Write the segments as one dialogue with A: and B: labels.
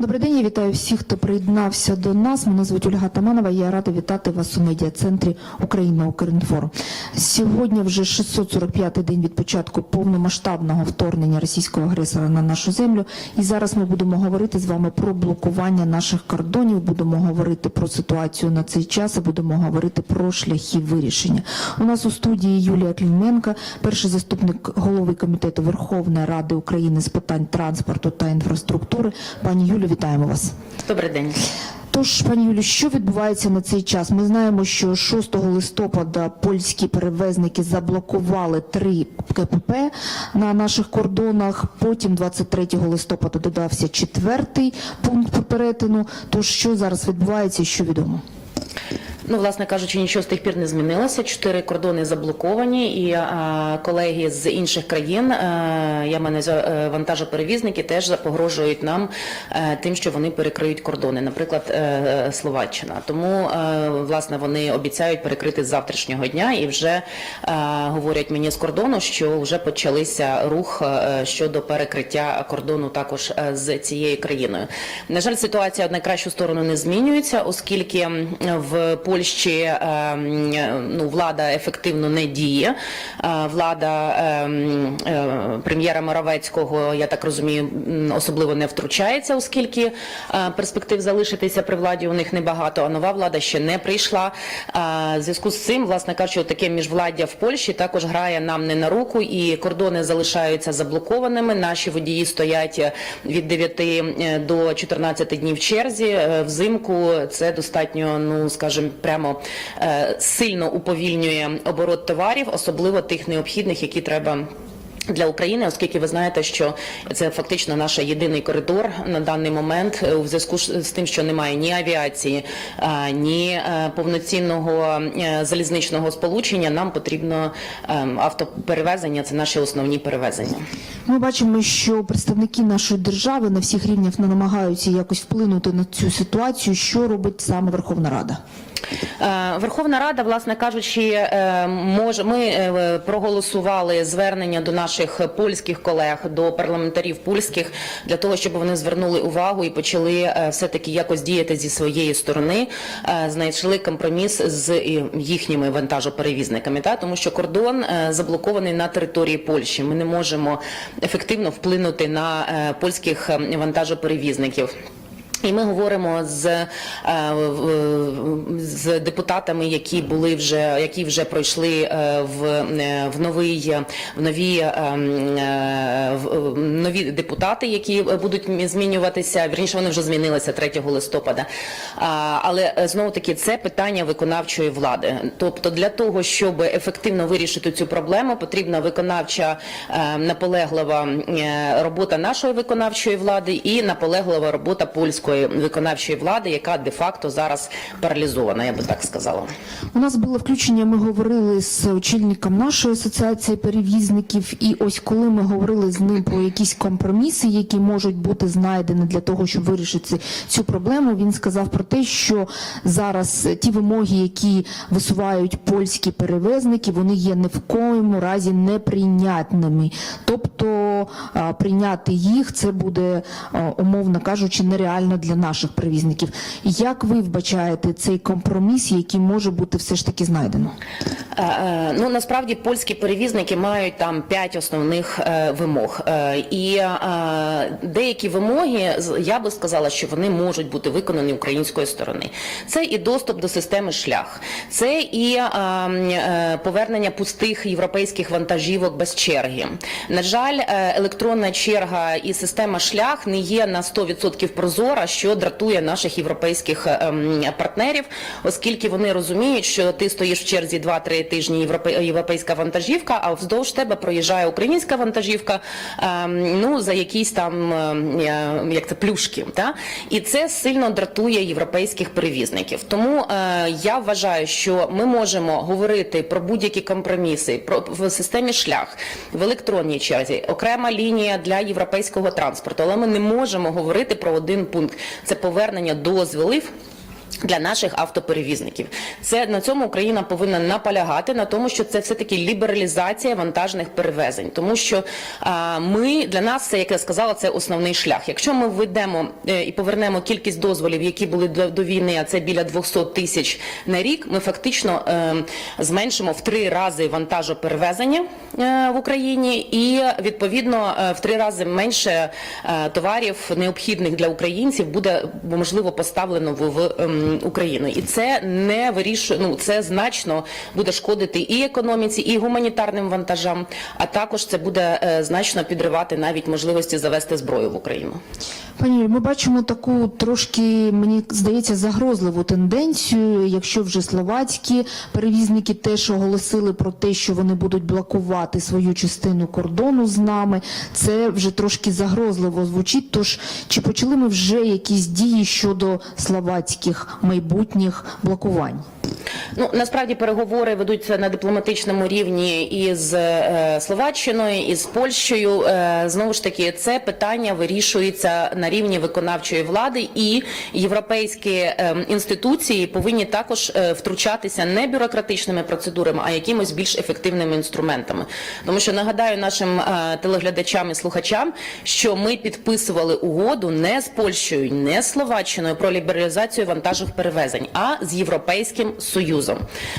A: Добрий день, я вітаю всіх, хто приєднався до нас. Мене звуть Ольга Таманова. Я рада вітати вас у медіа-центрі Україна Укрінформ. Сьогодні вже 645-й день від початку повномасштабного вторгнення російського агресора на нашу землю. І зараз ми будемо говорити з вами про блокування наших кордонів. Будемо говорити про ситуацію на цей час. і Будемо говорити про шляхи вирішення. У нас у студії Юлія Кліменко, перший заступник голови комітету Верховної Ради України з питань транспорту та інфраструктури. Пані Юлю, вітаємо вас.
B: Добрий день.
A: Тож, пані Юлі, що відбувається на цей час? Ми знаємо, що 6 листопада польські перевезники заблокували три КПП на наших кордонах. Потім 23 листопада додався четвертий пункт перетину. Тож що зараз відбувається, і що відомо?
B: Ну, власне кажучи, нічого з тих пір не змінилося. Чотири кордони заблоковані, і а, колеги з інших країн, а, я мене вантажоперевізники, теж погрожують нам е, тим, що вони перекриють кордони, наприклад, е, Словаччина. Тому е, власне вони обіцяють перекрити з завтрашнього дня і вже е, говорять мені з кордону, що вже почалися рух щодо перекриття кордону також з цією країною. На жаль, ситуація в найкращу сторону не змінюється, оскільки в Польщі е, м, ну, влада ефективно не діє. Е, Влада е, м, е, прем'єра Моровецького, я так розумію, особливо не втручається, оскільки е, перспектив залишитися при владі у них небагато, а нова влада ще не прийшла. Зв'язку з цим, власне кажучи, таке міжвладдя в Польщі також грає нам не на руку, і кордони залишаються заблокованими. Наші водії стоять від 9 до 14 днів в черзі. Взимку це достатньо, ну скажімо, прямо е, сильно уповільнює оборот товарів, особливо тих необхідних, які треба. Для України, оскільки ви знаєте, що це фактично наш єдиний коридор на даний момент е, у зв'язку з тим, що немає ні авіації, ні е, повноцінного е, залізничного сполучення. Нам потрібно автоперевезення. Це наші основні перевезення.
A: Ми бачимо, що представники нашої держави на всіх рівнях намагаються якось вплинути на цю ситуацію. Що робить саме Верховна Рада?
B: Е, Верховна Рада, власне кажучи, е, може ми е, проголосували звернення до наших польських колег, до парламентарів польських для того, щоб вони звернули увагу і почали все таки якось діяти зі своєї сторони, знайшли компроміс з їхніми вантажоперевізниками, та тому що кордон заблокований на території Польщі. Ми не можемо ефективно вплинути на польських вантажоперевізників. І ми говоримо з, е, з депутатами, які були вже, які вже пройшли е, в, е, в новий в нові в- нові депутати, які будуть змінюватися. Вірніше вони вже змінилися 3 листопада. Але знову таки це питання виконавчої влади. Тобто, для того, щоб ефективно вирішити цю проблему, потрібна виконавча наполеглива робота нашої виконавчої влади і наполеглива робота польської виконавчої влади, яка де-факто зараз паралізована, я би так сказала.
A: У нас було включення. Ми говорили з очільником нашої асоціації перевізників. І ось коли ми говорили з ним про якісь компроміси, які можуть бути знайдені для того, щоб вирішити цю проблему, він сказав про те, що зараз ті вимоги, які висувають польські перевезники, вони є ні в коєму разі неприйнятними. Тобто прийняти їх це буде умовно кажучи нереально для наших перевізників. Як ви вбачаєте цей компроміс, який може бути все ж таки знайдено?
B: Е, е, Ну насправді польські перевізники мають там п'ять основних е, вимог, і деякі вимоги я би сказала, що вони можуть бути виконані української сторони. Це і доступ до системи шлях, це і повернення пустих європейських вантажівок без черги. На жаль, електронна черга і система шлях не є на 100% прозора, що дратує наших європейських е, партнерів, оскільки вони розуміють, що ти стоїш в черзі 2-3 тижні європе- європейська вантажівка, а вздовж тебе проїжджає українська вантажівка, ем, ну за якісь там е, як це плюшки. Та? І це сильно дратує європейських перевізників. Тому е, я вважаю, що ми можемо говорити про будь-які компроміси про в системі шлях, в електронній черзі, окрема лінія для європейського транспорту, але ми не можемо говорити про один пункт це повернення дозволів Для наших автоперевізників це на цьому Україна повинна наполягати на тому, що це все таки лібералізація вантажних перевезень, тому що а, ми для нас це, як я сказала, це основний шлях. Якщо ми введемо е, і повернемо кількість дозволів, які були до, до війни, а це біля 200 тисяч на рік, ми фактично е, зменшимо в три рази вантажоперевезення е, в Україні, і відповідно е, в три рази менше е, товарів необхідних для українців буде можливо поставлено в, в Україну, і це не вирішує. Ну це значно буде шкодити і економіці, і гуманітарним вантажам. А також це буде е, значно підривати навіть можливості завести зброю в Україну.
A: Пані, ми бачимо таку трошки, мені здається, загрозливу тенденцію. Якщо вже словацькі перевізники теж оголосили про те, що вони будуть блокувати свою частину кордону з нами, це вже трошки загрозливо звучить. Тож чи почали ми вже якісь дії щодо словацьких майбутніх блокувань?
B: Ну насправді переговори ведуться на дипломатичному рівні із е, Словаччиною, із Польщею. Е, знову ж таки, це питання вирішується на рівні виконавчої влади, і європейські е, інституції повинні також втручатися не бюрократичними процедурами, а якимось більш ефективними інструментами. Тому що нагадаю нашим телеглядачам і слухачам, що ми підписували угоду не з Польщею, не з Словаччиною про лібералізацію вантажних перевезень, а з європейським союзом.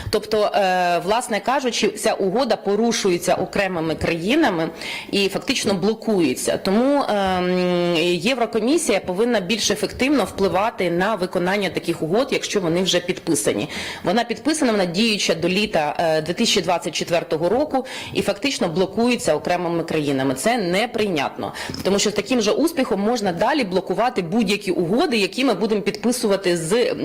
B: Тобто, е, власне кажучи, ця угода порушується окремими країнами і фактично блокується. Тому ем, Єврокомісія повинна більш ефективно впливати на виконання таких угод, якщо вони вже підписані. Вона підписана, вона діюча до літа е, 2024 року і фактично блокується окремими країнами. Це неприйнятно, тому що таким же успіхом можна далі блокувати будь-які угоди, які ми будемо підписувати з е,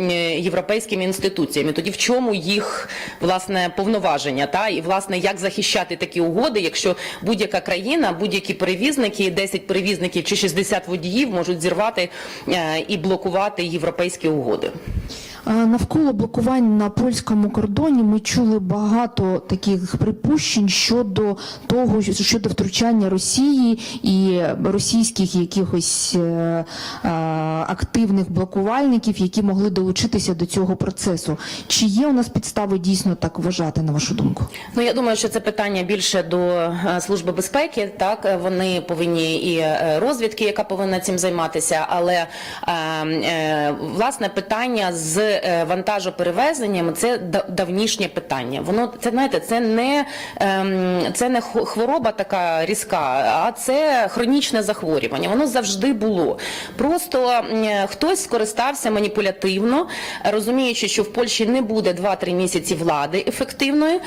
B: європейськими інституціями. Тоді в чому їх власне повноваження, та і власне як захищати такі угоди, якщо будь-яка країна, будь-які перевізники, 10 перевізників чи 60 водіїв можуть зірвати е, і блокувати європейські угоди.
A: Е, Навколо блокувань на польському кордоні ми чули багато таких припущень щодо того, що- щодо втручання Росії і російських якихось е, е, активних блокувальників, які могли долучитися до цього процесу. Чи є у нас підстави дійсно так вважати, на вашу думку?
B: Ну я думаю, що це питання більше до служби безпеки. Так вони повинні і розвідки, яка повинна цим займатися. Але е, е, власне питання з е, вантажоперевезенням це давнішнє питання. Воно це знаєте, це не ем, це не хвороба така різка, а це хронічне захворювання. Воно завжди було. Просто хтось скористався маніпулятивно, розуміючи, що в Польщі не буде 2-3 місяці влади ефективної,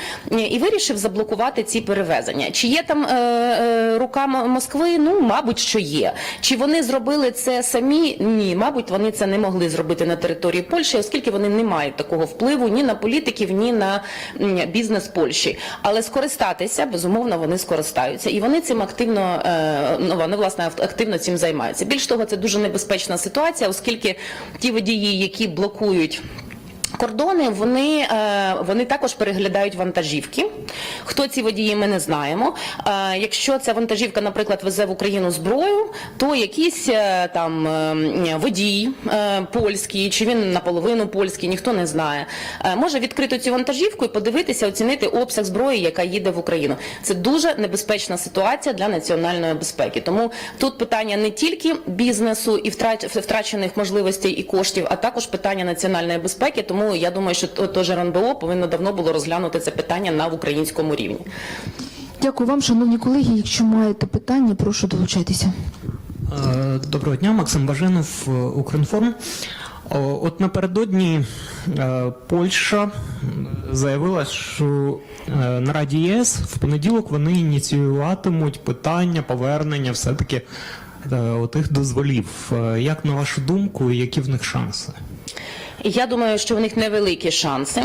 B: і вирішив заблокувати ці перевезення. Чи є там е, е, рука Москви? Ну, мабуть, що є. Чи вони зробили це самі? Ні, мабуть, вони це не могли зробити на території Польщі, оскільки вони не мають такого впливу ні на політиків, ні на бізнес Польщі. Але скористатися, безумовно, вони скористаються. І вони цим активно, е, ну, вони, власне, активно цим займаються. Більш того, це дуже небезпечна ситуація, оскільки ті водії, які блокують Кордони вони, е, вони також переглядають вантажівки. Хто ці водії, ми не знаємо. Е, Якщо ця вантажівка, наприклад, везе в Україну зброю, то якийсь е, там водій польський, чи він наполовину польський, ніхто не знає, може відкрити цю вантажівку і подивитися, оцінити обсяг зброї, яка їде в Україну. Це дуже небезпечна ситуація для національної безпеки. Тому тут питання не тільки бізнесу і втрач- втрачених можливостей і коштів, а також питання національної безпеки. Тому я думаю, що то- теж РНБО повинно давно було розглянути це питання на українському рівні.
A: Дякую вам, шановні колеги. Якщо маєте питання, прошу долучайтеся.
C: Е, Доброго дня, Максим Баженов, е, Укрінформ. От напередодні е, Польща заявила, що на Раді ЄС в понеділок вони ініціюватимуть питання повернення все-таки отих дозволів. Як на вашу думку, які в них шанси?
B: Я думаю, що в них невеликі шанси,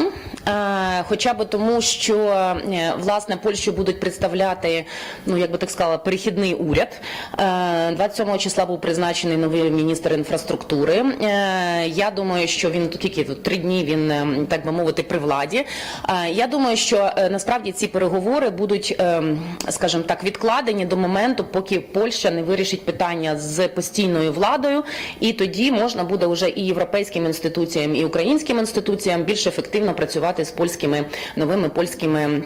B: е, хоча б тому, що е, власне Польщу будуть представляти, ну як би так сказала, перехідний уряд. Е, 27 числа був призначений новий міністр інфраструктури. Е, Я думаю, що він тут тільки тут три дні. Він е, так би мовити при владі. Е, Я думаю, що е, насправді ці переговори будуть, е, скажімо так, відкладені до моменту, поки Польща не вирішить питання з постійною владою, і тоді можна буде вже і європейським інституціям і українським інституціям більш ефективно працювати з польськими новими польськими.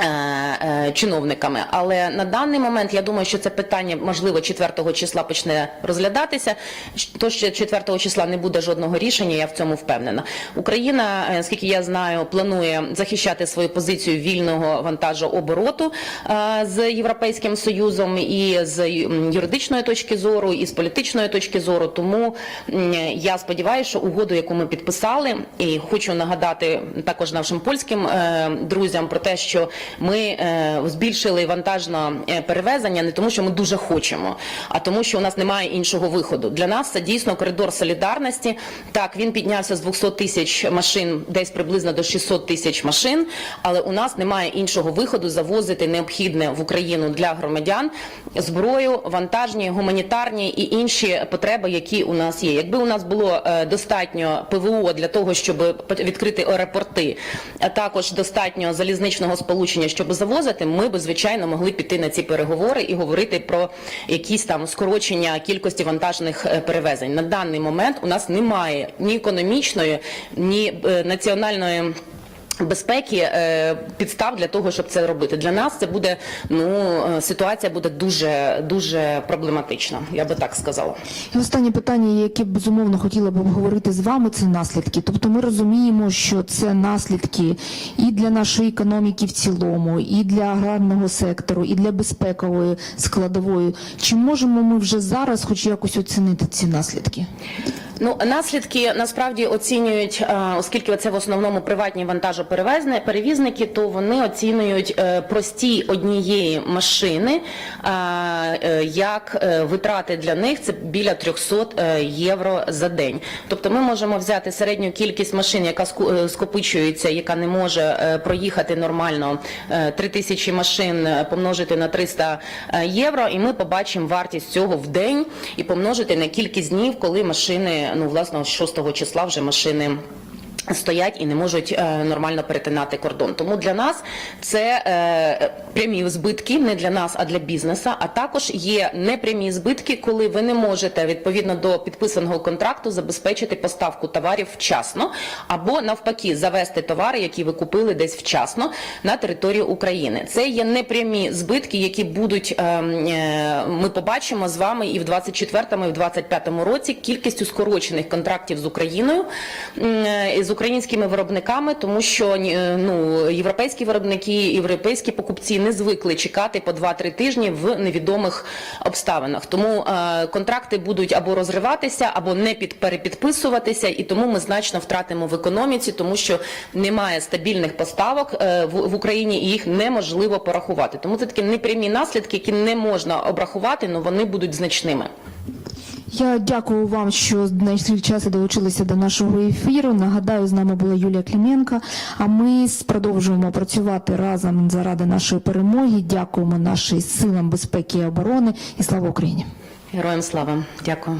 B: Е, е, Чиновниками, але на даний момент я думаю, що це питання можливо 4 числа почне розглядатися. То що 4 числа не буде жодного рішення, я в цьому впевнена. Україна, е, скільки я знаю, планує захищати свою позицію вільного вантажообороту е, з Європейським Союзом і з юридичної точки зору, і з політичної точки зору. Тому я сподіваюся, що угоду, яку ми підписали, і хочу нагадати також нашим польським друзям про те, що ми е, збільшили вантажне перевезення не тому, що ми дуже хочемо, а тому, що у нас немає іншого виходу. Для нас це дійсно коридор солідарності. Так, він піднявся з 200 тисяч машин, десь приблизно до 600 тисяч машин, але у нас немає іншого виходу завозити необхідне в Україну для громадян зброю, вантажні, гуманітарні і інші потреби, які у нас є. Якби у нас було е, достатньо ПВО для того, щоб відкрити аеропорти, а також достатньо залізничного сполучення, щоб завозити, ми б звичайно могли піти на ці переговори і говорити про якісь там скорочення кількості вантажних е, перевезень. На даний момент у нас немає ні економічної, ні е, національної. Безпеки е, підстав для того, щоб це робити. Для нас це буде ну е, ситуація буде дуже дуже проблематична. Я би так сказала.
A: І останнє питання, яке безумовно хотіла б обговорити з вами, це наслідки. Тобто ми розуміємо, що це наслідки і для нашої економіки в цілому, і для аграрного сектору, і для безпекової складової. Чи можемо ми вже зараз, хоч якось оцінити ці наслідки?
B: Ну наслідки насправді оцінюють, е, оскільки це в основному приватні вантажоперевезни перевізники, то вони оцінюють е, прості однієї машини, е, як витрати для них це біля 300 е, євро за день. Тобто ми можемо взяти середню кількість машин, яка скопичується, яка не може проїхати нормально 3 тисячі машин, помножити на 300 е, євро, і ми побачимо вартість цього в день і помножити на кількість днів, коли машини, ну власне, з 6 числа вже машини. Стоять і не можуть е, нормально перетинати кордон. Тому для нас це е, прямі збитки, не для нас, а для бізнесу. А також є непрямі збитки, коли ви не можете відповідно до підписаного контракту забезпечити поставку товарів вчасно, або навпаки завести товари, які ви купили десь вчасно на територію України. Це є непрямі збитки, які будуть е, е, ми побачимо з вами і в 24-му, і в 25-му році кількістю скорочених контрактів з Україною е, з українськими виробниками, тому що е, ну європейські виробники, європейські покупці не звикли чекати по 2-3 тижні в невідомих обставинах. Тому е, контракти будуть або розриватися, або не під перепідписуватися, і тому ми значно втратимо в економіці, тому що немає стабільних поставок е, в, в Україні і їх неможливо порахувати. Тому це такі непрямі наслідки, які не можна обрахувати, але вони будуть значними.
A: Я дякую вам, що знайшли час і долучилися до нашого ефіру. Нагадаю, з нами була Юлія Кліменка. А ми продовжуємо працювати разом заради нашої перемоги. Дякуємо нашим силам безпеки і оборони і слава Україні.
B: Героям слава! Дякую.